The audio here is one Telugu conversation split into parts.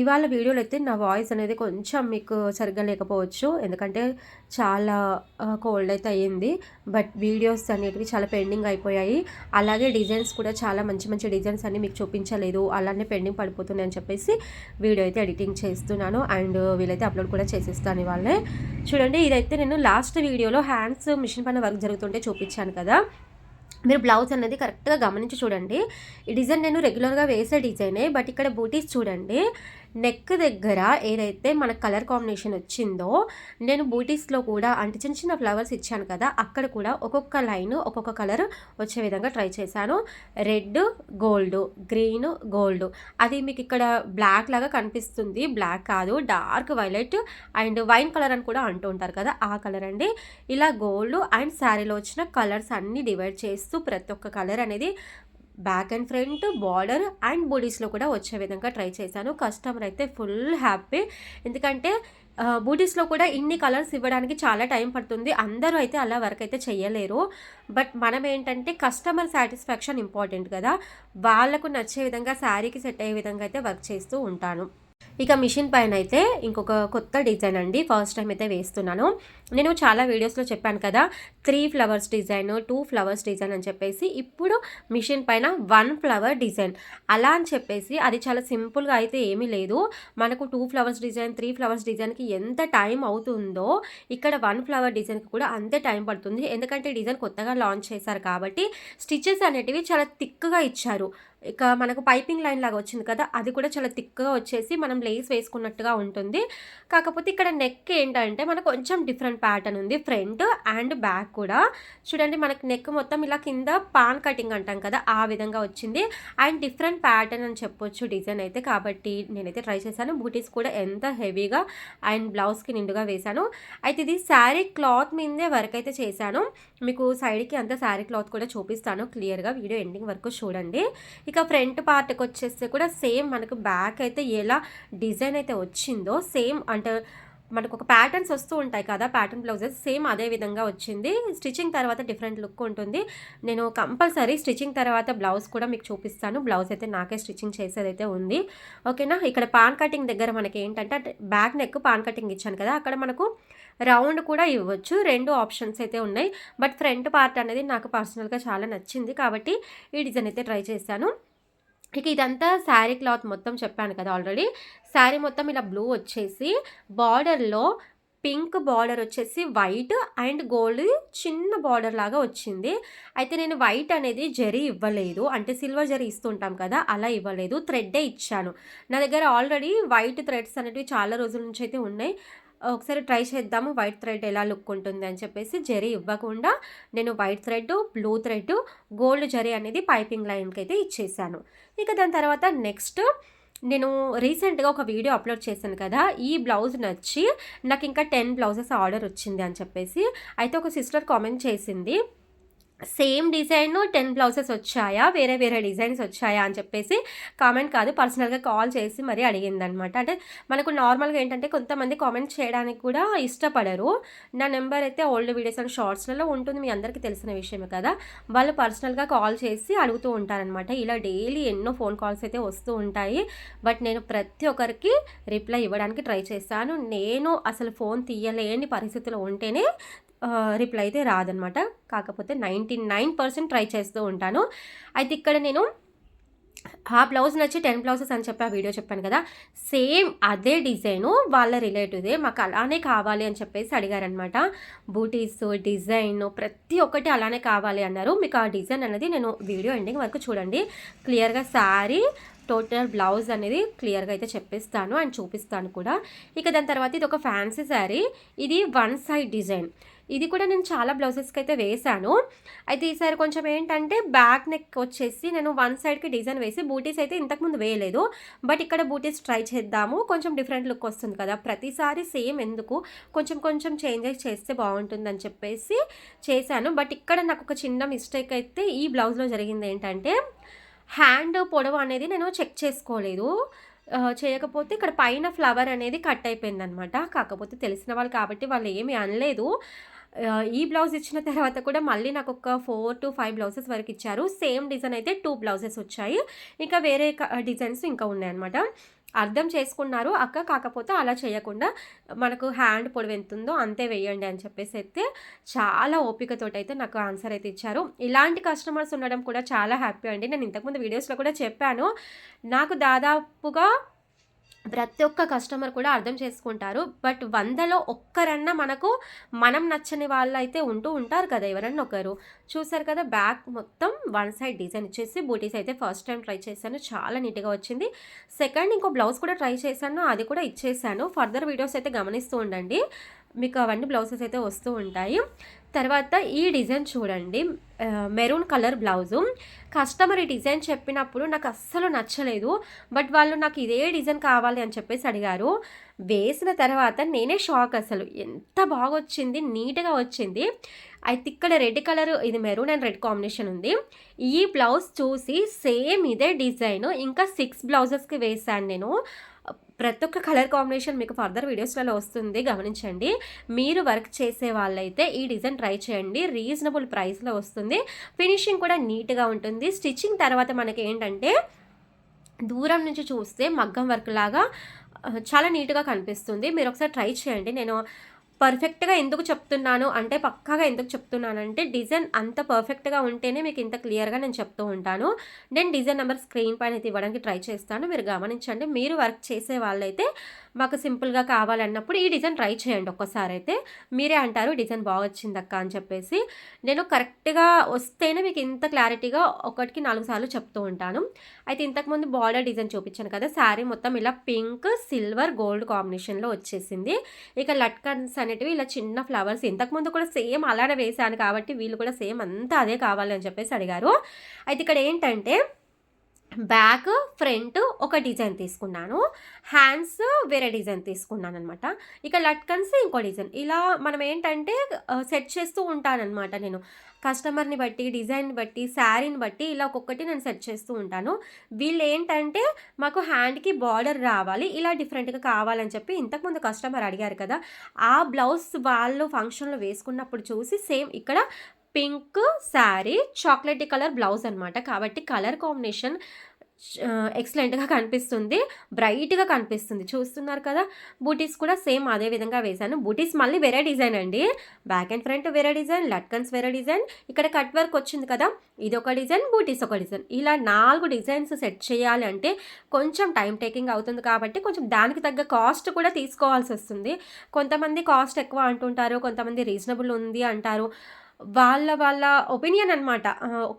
ఇవాళ వీడియోలో అయితే నా వాయిస్ అనేది కొంచెం మీకు సరిగ్గా లేకపోవచ్చు. ఎందుకంటే చాలా కోల్డ్ అయితే అయ్యింది. బట్ వీడియోస్ అనేటివి చాలా పెండింగ్ అయిపోయాయి. అలాగే డిజైన్స్ కూడా చాలా మంచి మంచి డిజైన్స్ అన్ని మీకు చూపించలేదు. అలానే పెండింగ్ పడిపోతున్నాయి అని చెప్పేసి వీడియో అయితే ఎడిటింగ్ చేస్తున్నాను. అండ్ వీలైతే అప్లోడ్ కూడా చేసేస్తాను ఇవాళే. చూడండి ఇదైతే నేను లాస్ట్ వీడియోలో హ్యాండ్స్ మిషన్ పైన వర్క్ జరుగుతుంటే చూపించాను కదా. మీరు బ్లౌజ్ అనేది కరెక్ట్గా గమనించి చూడండి. ఈ డిజైన్ నేను రెగ్యులర్గా వేసే డిజైనే బట్ ఇక్కడ బూటీస్ చూడండి. నెక్ దగ్గర ఏదైతే మన కలర్ కాంబినేషన్ వచ్చిందో నేను బూటీస్లో కూడా అంటే చిన్న చిన్న ఫ్లవర్స్ ఇచ్చాను కదా అక్కడ కూడా ఒక్కొక్క లైన్ ఒక్కొక్క కలర్ వచ్చే విధంగా ట్రై చేశాను. Red gold green gold. అది మీకు ఇక్కడ బ్లాక్ లాగా కనిపిస్తుంది. బ్లాక్ కాదు dark violet and wine colour అని కూడా అంటూ ఉంటారు కదా ఆ కలర్ అండి. ఇలా గోల్డ్ అండ్ శారీలో వచ్చిన కలర్స్ అన్నీ డివైడ్ చేస్తూ ప్రతి ఒక్క కలర్ అనేది back and front border and బూడీస్లో కూడా వచ్చే విధంగా ట్రై చేశాను. కస్టమర్ అయితే ఫుల్ హ్యాపీ. ఎందుకంటే బూటీస్లో కూడా ఇన్ని కలర్స్ ఇవ్వడానికి చాలా టైం పడుతుంది. అందరూ అయితే అలా వర్క్ అయితే చేయలేరు బట్ మనం ఏంటంటే కస్టమర్ సాటిస్ఫాక్షన్ ఇంపార్టెంట్ కదా. వాళ్ళకు నచ్చే విధంగా శారీకి సెట్ అయ్యే విధంగా అయితే వర్క్ చేస్తూ ఉంటాను. ఇక మిషన్ పైన అయితే ఇంకొక కొత్త డిజైన్ అండి. ఫస్ట్ టైం అయితే వేస్తున్నాను. నేను చాలా వీడియోస్లో చెప్పాను కదా three flowers design two flowers design అని చెప్పేసి. ఇప్పుడు మిషన్ పైన వన్ ఫ్లవర్ డిజైన్ అలా అని చెప్పేసి అది చాలా సింపుల్గా అయితే ఏమీ లేదు. మనకు two flowers design three flowers డిజైన్కి ఎంత టైం అవుతుందో ఇక్కడ వన్ ఫ్లవర్ డిజైన్కి కూడా అంతే టైం పడుతుంది. ఎందుకంటే డిజైన్ కొత్తగా లాంచ్ చేశారు కాబట్టి స్టిచెస్ అనేటివి చాలా థిక్గా ఇచ్చారు. ఇక మనకు పైపింగ్ లైన్ లాగా వచ్చింది కదా అది కూడా చాలా థిక్గా వచ్చేసి మనం లేస్ వేసుకున్నట్టుగా ఉంటుంది. కాకపోతే ఇక్కడ నెక్ ఏంటంటే మనకు కొంచెం డిఫరెంట్ ప్యాటర్న్ ఉంది ఫ్రంట్ అండ్ బ్యాక్ కూడా. చూడండి మనకి నెక్ మొత్తం ఇలా కింద పాన్ కటింగ్ అంటాం కదా ఆ విధంగా వచ్చింది. అండ్ డిఫరెంట్ ప్యాటర్న్ అని చెప్పొచ్చు డిజైన్ అయితే. కాబట్టి నేనైతే ట్రై చేశాను. బూటీస్ కూడా ఎంత హెవీగా అండ్ బ్లౌజ్కి నిండుగా వేశాను. అయితే ఇది శారీ క్లాత్ మీదే వర్క్ అయితే చేశాను. మీకు సైడ్కి అంత శారీ క్లాత్ కూడా చూపిస్తాను. క్లియర్గా వీడియో ఎండింగ్ వరకు చూడండి. ఇక ఫ్రంట్ పార్ట్కి వచ్చేస్తే కూడా సేమ్ మనకు బ్యాక్ అయితే ఎలా డిజైన్ అయితే వచ్చిందో సేమ్ అంటే మనకు ఒక ప్యాటర్న్స్ వస్తూ ఉంటాయి కదా ప్యాటర్న్ బ్లౌజెస్ సేమ్ అదే విధంగా వచ్చింది. స్టిచ్చింగ్ తర్వాత డిఫరెంట్ లుక్ ఉంటుంది. నేను కంపల్సరీ స్టిచ్చింగ్ తర్వాత బ్లౌజ్ కూడా మీకు చూపిస్తాను. బ్లౌజ్ అయితే నాకే స్టిచ్చింగ్ చేసేదైతే ఉంది. ఓకేనా? ఇక్కడ పాన్ కటింగ్ దగ్గర మనకి ఏంటంటే బ్యాక్ నెక్ పాన్ కటింగ్ ఇచ్చాను కదా అక్కడ మనకు రౌండ్ కూడా ఇవ్వచ్చు. రెండు ఆప్షన్స్ అయితే ఉన్నాయి. బట్ ఫ్రంట్ పార్ట్ అనేది నాకు పర్సనల్గా చాలా నచ్చింది కాబట్టి ఈ డిజైన్ అయితే ట్రై చేశాను. ఇక ఇదంతా శారీ క్లాత్ మొత్తం చెప్పాను కదా ఆల్రెడీ. శారీ మొత్తం ఇలా బ్లూ వచ్చేసి బార్డర్లో పింక్ బార్డర్ వచ్చేసి వైట్ అండ్ గోల్డ్ చిన్న బార్డర్ లాగా వచ్చింది. అయితే నేను వైట్ అనేది జరీ ఇవ్వలేదు. అంటే సిల్వర్ జరీ ఇస్తుంటాం కదా అలా ఇవ్వలేదు. థ్రెడ్డే ఇచ్చాను. నా దగ్గర ఆల్రెడీ వైట్ థ్రెడ్స్ అనేవి చాలా రోజుల నుంచి అయితే ఉన్నాయి. ఒకసారి ట్రై చేద్దాము వైట్ థ్రెడ్ ఎలా లుక్ ఉంటుంది అని చెప్పేసి జరీ ఇవ్వకుండా నేను white thread blue thread gold zari అనేది పైపింగ్ లైన్కి అయితే ఇచ్చేసాను. ఇక దాని తర్వాత నెక్స్ట్ నేను రీసెంట్గా ఒక వీడియో అప్లోడ్ చేశాను కదా ఈ బ్లౌజ్ నచ్చి నాకు ఇంకా టెన్ బ్లౌజెస్ ఆర్డర్ వచ్చింది అని చెప్పేసి. అయితే ఒక సిస్టర్ కామెంట్ చేసింది సేమ్ డిజైన్ టెన్ బ్లౌజెస్ వచ్చాయా? వేరే వేరే డిజైన్స్ వచ్చాయా? అని చెప్పేసి కామెంట్ కాదు పర్సనల్గా కాల్ చేసి మరీ అడిగిందనమాట. అంటే మనకు నార్మల్గా ఏంటంటే కొంతమంది కామెంట్ చేయడానికి కూడా ఇష్టపడరు. నా నెంబర్ అయితే ఓల్డ్ వీడియోస్ అండ్ షార్ట్స్లలో ఉంటుంది మీ అందరికీ తెలిసిన విషయమే కదా. వాళ్ళు పర్సనల్గా కాల్ చేసి అడుగుతూ ఉంటారనమాట. ఇలా డైలీ ఎన్నో ఫోన్ కాల్స్ అయితే వస్తూ ఉంటాయి. బట్ నేను ప్రతి ఒక్కరికి రిప్లై ఇవ్వడానికి ట్రై చేస్తాను. నేను అసలు ఫోన్ తీయలేని పరిస్థితిలో ఉంటేనే రిప్లై అయితే రాదనమాట. కాకపోతే నైంటీ నైన్ పర్సెంట్ ట్రై చేస్తూ ఉంటాను. అయితే ఇక్కడ నేను ఆ బ్లౌజ్ నచ్చి టెన్ బ్లౌజెస్ అని చెప్పి ఆ వీడియో చెప్పాను కదా. సేమ్ అదే డిజైను వాళ్ళ రిలేటివ్దే మాకు అలానే కావాలి అని చెప్పేసి అడిగారనమాట. బూటీస్ డిజైన్ ప్రతి ఒక్కటి అలానే కావాలి అన్నారు. మీకు ఆ డిజైన్ అనేది నేను వీడియో ఎండింగ్ వరకు చూడండి. క్లియర్గా శారీ టోటల్ బ్లౌజ్ అనేది క్లియర్గా అయితే చెప్పిస్తాను అండ్ చూపిస్తాను కూడా. ఇక దాని తర్వాత ఇది ఒక ఫ్యాన్సీ శారీ. ఇది వన్ సైడ్ డిజైన్. ఇది కూడా నేను చాలా బ్లౌజెస్కి అయితే వేశాను. అయితే ఈసారి కొంచెం ఏంటంటే బ్యాక్ నెక్ వచ్చేసి నేను వన్ సైడ్కి డిజైన్ వేసి బూటీస్ అయితే ఇంతకుముందు వేయలేదు. బట్ ఇక్కడ బూటీస్ ట్రై చేద్దాము. కొంచెం డిఫరెంట్ లుక్ వస్తుంది కదా. ప్రతిసారి సేమ్ ఎందుకు? కొంచెం కొంచెం చేంజెస్ చేస్తే బాగుంటుందని చెప్పేసి చేశాను. బట్ ఇక్కడ నాకు ఒక చిన్న మిస్టేక్ అయితే ఈ బ్లౌజ్లో జరిగింది ఏంటంటే హ్యాండ్ పొడవు అనేది నేను చెక్ చేసుకోలేదు. చేయకపోతే ఇక్కడ పైన ఫ్లవర్ అనేది కట్ అయిపోయింది అనమాట కాకపోతే తెలిసిన వాళ్ళు కాబట్టి వాళ్ళు ఏమీ అనలేదు. ఈ బ్లౌజ్ ఇచ్చిన తర్వాత కూడా మళ్ళీ నాకు ఒక ఫోర్ టు ఫైవ్ బ్లౌజెస్ వరకు ఇచ్చారు. సేమ్ డిజైన్ అయితే టూ బ్లౌజెస్ వచ్చాయి. ఇంకా వేరే డిజైన్స్ ఇంకా ఉన్నాయన్నమాట. అర్థం చేసుకున్నారు. అక్క కాకపోతే అలా చేయకుండా మనకు హ్యాండ్ పొడవు ఎంత ఉందో అంతే వేయండి అని చెప్పేసి అయితే చాలా ఓపికతోటి అయితే నాకు ఆన్సర్ అయితే ఇచ్చారు. ఇలాంటి కస్టమర్స్ ఉండడం కూడా చాలా హ్యాపీ అండి. నేను ఇంతకుముందు వీడియోస్లో కూడా చెప్పాను. నాకు దాదాపుగా ప్రతి ఒక్క కస్టమర్ కూడా అర్థం చేసుకుంటారు. బట్ వందలో ఒక్కరన్నా మనకు మనం నచ్చని వాళ్ళు అయితే ఉంటూ ఉంటారు కదా ఎవరన్నా ఒకరు. చూసారు కదా బ్యాక్ మొత్తం వన్ సైడ్ డిజైన్ ఇచ్చేసి బూటీస్ అయితే ఫస్ట్ టైం ట్రై చేశాను. చాలా నీట్గా వచ్చింది. సెకండ్ ఇంకో బ్లౌజ్ కూడా ట్రై చేశాను. అది కూడా ఇచ్చేసాను. ఫర్దర్ వీడియోస్ అయితే గమనిస్తూ ఉండండి. మీకు అవన్నీ బ్లౌజెస్ అయితే వస్తూ ఉంటాయి. తర్వాత ఈ డిజైన్ చూడండి. Maroon colour blouse. కస్టమర్ ఈ డిజైన్ చెప్పినప్పుడు నాకు అస్సలు నచ్చలేదు. బట్ వాళ్ళు నాకు ఇదే డిజైన్ కావాలి అని చెప్పేసి అడిగారు. వేసిన తర్వాత నేనే షాక్ అసలు. ఎంత బాగా వచ్చింది నీట్గా వచ్చింది. అయితే ఇక్కడ రెడ్ కలర్ ఇది మెరూన్ అండ్ రెడ్ కాంబినేషన్ ఉంది. ఈ బ్లౌజ్ చూసి సేమ్ ఇదే డిజైన్ ఇంకా సిక్స్ బ్లౌజెస్కి వేసాను నేను. ప్రతి ఒక్క కలర్ కాంబినేషన్ మీకు ఫర్దర్ వీడియోస్లలో వస్తుంది గమనించండి. మీరు వర్క్ చేసే వాళ్ళైతే ఈ డిజైన్ ట్రై చేయండి రీజనబుల్ ప్రైస్లో వస్తుంది. ఫినిషింగ్ కూడా నీట్గా ఉంటుంది. స్టిచ్చింగ్ తర్వాత మనకి ఏంటంటే దూరం నుంచి చూస్తే మగ్గం వర్క్ లాగా చాలా నీట్గా కనిపిస్తుంది. మీరు ఒకసారి ట్రై చేయండి. నేను పర్ఫెక్ట్గా ఎందుకు చెప్తున్నాను అంటే పక్కాగా ఎందుకు చెప్తున్నానంటే డిజైన్ అంత పర్ఫెక్ట్గా ఉంటేనే మీకు ఇంత క్లియర్గా నేను చెప్తూ ఉంటాను. నేను డిజైన్ నెంబర్ స్క్రీన్ పైన అయితే ఇవ్వడానికి ట్రై చేస్తాను. మీరు గమనించండి మీరు వర్క్ చేసే వాళ్ళైతే మాకు సింపుల్గా కావాలన్నప్పుడు ఈ డిజైన్ ట్రై చేయండి ఒక్కసారి అయితే. మీరే అంటారు డిజైన్ బాగా వచ్చింది అక్క అని చెప్పేసి. నేను కరెక్ట్గా వస్తేనే మీకు ఇంత క్లారిటీగా ఒకటికి నాలుగు సార్లు చెప్తూ ఉంటాను. అయితే ఇంతకుముందు బార్డర్ డిజైన్ చూపించాను కదా శారీ మొత్తం ఇలా పింక్ సిల్వర్ గోల్డ్ కాంబినేషన్లో వచ్చేసింది. ఇక లట్కన్స్ అనేటివి ఇలా చిన్న ఫ్లవర్స్. ఇంతకుముందు కూడా సేమ్ అలానే వేశాను కాబట్టి వీళ్ళు కూడా సేమ్ అంతా అదే కావాలని చెప్పేసి అడిగారు. అయితే ఇక్కడ ఏంటంటే బ్యాక్ ఫ్రంట్ ఒక డిజైన్ తీసుకున్నాను. హ్యాండ్స్ వేరే డిజైన్ తీసుకున్నాను అనమాట ఇక లట్కన్స్ ఇంకో డిజైన్. ఇలా మనం ఏంటంటే సెట్ చేస్తూ ఉంటానన్నమాట నేను. కస్టమర్ని బట్టి డిజైన్ బట్టి శారీని బట్టి ఇలా ఒక్కొక్కటి నేను సెట్ చేస్తూ ఉంటాను. వీళ్ళు ఏంటంటే మాకు హ్యాండ్కి బార్డర్ రావాలి ఇలా డిఫరెంట్గా కావాలని చెప్పి ఇంతకుముందు కస్టమర్ అడిగారు కదా. ఆ బ్లౌజ్ వాళ్ళు ఫంక్షన్లో వేసుకున్నప్పుడు చూసి సేమ్ ఇక్కడ pink sari chocolate colour blouse అనమాట కాబట్టి కలర్ కాంబినేషన్ ఎక్సలెంట్గా కనిపిస్తుంది. బ్రైట్గా కనిపిస్తుంది. చూస్తున్నారు కదా? బూటీస్ కూడా సేమ్ అదే విధంగా వేశాను. బూటీస్ మళ్ళీ వేరే డిజైన్ అండి. బ్యాక్ అండ్ ఫ్రంట్ వేరే డిజైన్ లట్కన్స్ వేరే డిజైన్. ఇక్కడ కట్ వర్క్ వచ్చింది కదా? ఇది ఒక డిజైన్ బూటీస్ ఒక డిజైన్. ఇలా నాలుగు డిజైన్స్ సెట్ చేయాలి అంటే కొంచెం టైం టేకింగ్ అవుతుంది కాబట్టి కొంచెం దానికి తగ్గ కాస్ట్ కూడా తీసుకోవాల్సి వస్తుంది. కొంతమంది కాస్ట్ ఎక్కువ అంటుంటారు కొంతమంది రీజనబుల్ ఉంది అంటారు. వాళ్ళ వాళ్ళ ఒపీనియన్ అనమాట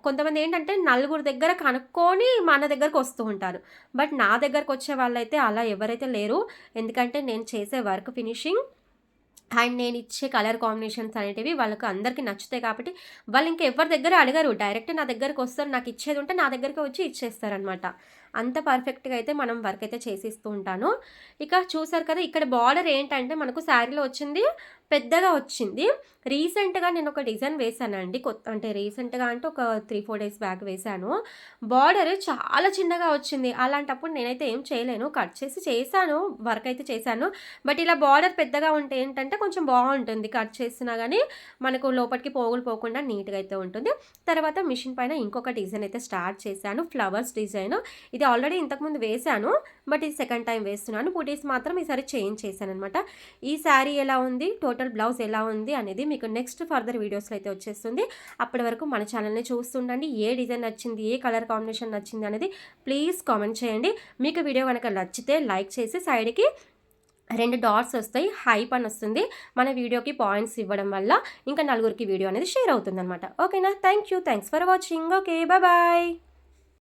కొంతమంది ఏంటంటే నలుగురు దగ్గర కనుక్కొని మన దగ్గరకు వస్తూ ఉంటారు. బట్ నా దగ్గరకు వచ్చే వాళ్ళైతే అలా ఎవరైతే లేరు. ఎందుకంటే నేను చేసే వర్క్ ఫినిషింగ్ అండ్ నేను ఇచ్చే కలర్ కాంబినేషన్స్ అనేటివి వాళ్ళకి అందరికీ నచ్చుతాయి కాబట్టి వాళ్ళు ఇంకెవరి దగ్గర అడగరు. డైరెక్ట్ నా దగ్గరకు వస్తారు. నాకు ఇచ్చేది ఉంటే నా దగ్గరకు వచ్చి ఇచ్చేస్తారనమాట అంత పర్ఫెక్ట్గా అయితే మనం వర్క్ అయితే చేసిస్తూ ఉంటాను. ఇక చూసారు కదా ఇక్కడ బార్డర్ ఏంటంటే మనకు శారీలో వచ్చింది. పెద్దగా వచ్చింది. రీసెంట్గా నేను ఒక డిజైన్ వేశానండి కొత్త అంటే రీసెంట్గా అంటే ఒక త్రీ ఫోర్ డేస్ బ్యాక్ వేశాను బార్డర్ చాలా చిన్నగా వచ్చింది. అలాంటప్పుడు నేనైతే ఏం చేయలేను. కట్ చేసి చేశాను. వర్క్ అయితే చేశాను. బట్ ఇలా బార్డర్ పెద్దగా ఉంటే ఏంటంటే కొంచెం బాగుంటుంది. కట్ చేసినా కానీ మనకు లోపలికి పోగులు పోకుండా నీట్గా అయితే ఉంటుంది. తర్వాత మిషన్ పైన ఇంకొక డిజైన్ అయితే స్టార్ట్ చేశాను. Flowers design. ఇది ఆల్రెడీ ఇంతకుముందు వేశాను బట్ ఇది సెకండ్ టైం వేస్తున్నాను. పుటీస్ మాత్రం ఈసారి చేంజ్ చేశాను అనమాట ఈ శారీ ఎలా ఉంది? టోటల్ బ్లౌజ్ ఎలా ఉంది అనేది మీకు నెక్స్ట్ ఫర్దర్ వీడియోస్లో అయితే వచ్చేస్తుంది. అప్పటి వరకు మన ఛానల్ని చూస్తుండండి. ఏ డిజైన్ నచ్చింది ఏ కలర్ కాంబినేషన్ నచ్చింది అనేది ప్లీజ్ కామెంట్ చేయండి. మీకు వీడియో కనుక నచ్చితే లైక్ చేసి సైడ్కి రెండు డాట్స్ వస్తాయి. హైప్ అని వస్తుంది. మన వీడియోకి పాయింట్స్ ఇవ్వడం వల్ల ఇంకా నలుగురికి వీడియో అనేది షేర్ అవుతుంది అనమాట ఓకేనా? Thank you. Thanks for watching. Okay bye.